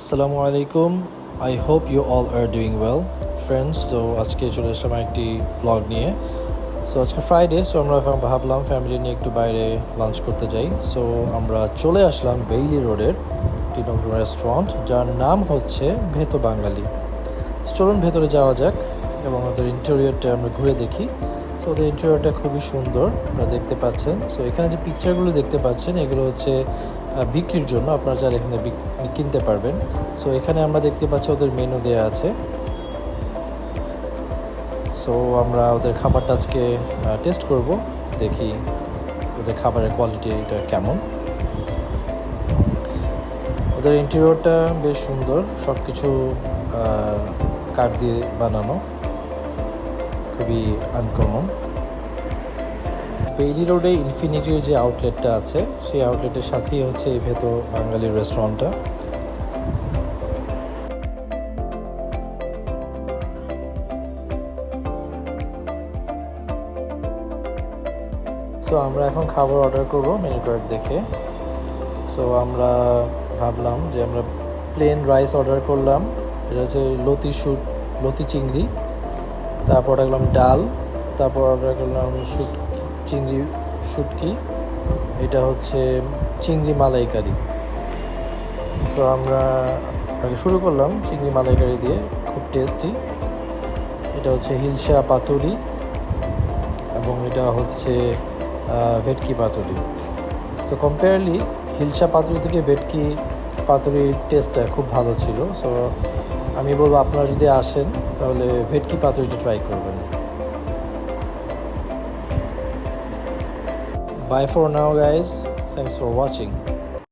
আসসালামু আলাইকুম I hope you all are doing well friends so আজকে চলে আসলাম একটি ব্লগ নিয়ে। সো আজকে ফ্রাইডে সো আমরা ভাবলাম ফ্যামিলি নিয়ে একটু বাইরে লাঞ্চ করতে যাই। সো আমরা চলে আসলাম বেইলি রোডের একটি নতুন রেস্টুরেন্ট যার নাম হচ্ছে ভেতো বাঙালি। চলুন ভেতরে যাওয়া যাক এবং ওদের ইন্টেরিয়রটা আমরা ঘুরে দেখি। সো ওদের ইন্টেরিয়রটা খুবই সুন্দর, আপনারা দেখতে পাচ্ছেন। সো এখানে যে পিকচারগুলো দেখতে পাচ্ছেন, এগুলো হচ্ছে বিক্রির জন্য আপনারা যারা এখানে কিনতে পারবেন। সো এখানে আমরা দেখতে পাচ্ছি ওদের মেনু দেওয়া আছে। সো আমরা ওদের খাবারটা আজকে টেস্ট করব, দেখি ওদের খাবারের কোয়ালিটিটা কেমন। ওদের ইন্টেরিয়রটা বেশ সুন্দর সব কিছু কাঠ দিয়ে বানানো। খুবই আনকমন পেইলি রোডে ইনফিনিটির যে আউটলেটটা আছে, সেই আউটলেটের সাথেই হচ্ছে এই ভেতর বাঙালির রেস্টুরেন্টটা সো আমরা এখন খাবার অর্ডার করব মেনু কার্ড দেখে। সো আমরা ভাবলাম যে আমরা প্লেন রাইস অর্ডার করলাম। এটা হচ্ছে লতি শুট লতি চিংড়ি। তারপর অর্ডার করলাম ডাল। তারপর অর্ডার করলাম শুট চিংড়ি শুটকি, এটা হচ্ছে চিংড়ি মালাইকারি। তো আমরা আগে শুরু করলাম চিংড়ি মালাইকারি দিয়ে, খুব টেস্টি। এটা হচ্ছে হিলসা পাতুরি এবং এটা হচ্ছে ভেটকি পাতুরি। সো কম্পেয়ারলি হিলসা পাতুরি থেকে ভেটকি পাতুরির টেস্টটা খুব ভালো ছিল। সো আমি বলব আপনারা যদি আসেন, তাহলে ভেটকি পাতুরিটা ট্রাই করবেন। Bye for now, guys. Thanks for watching.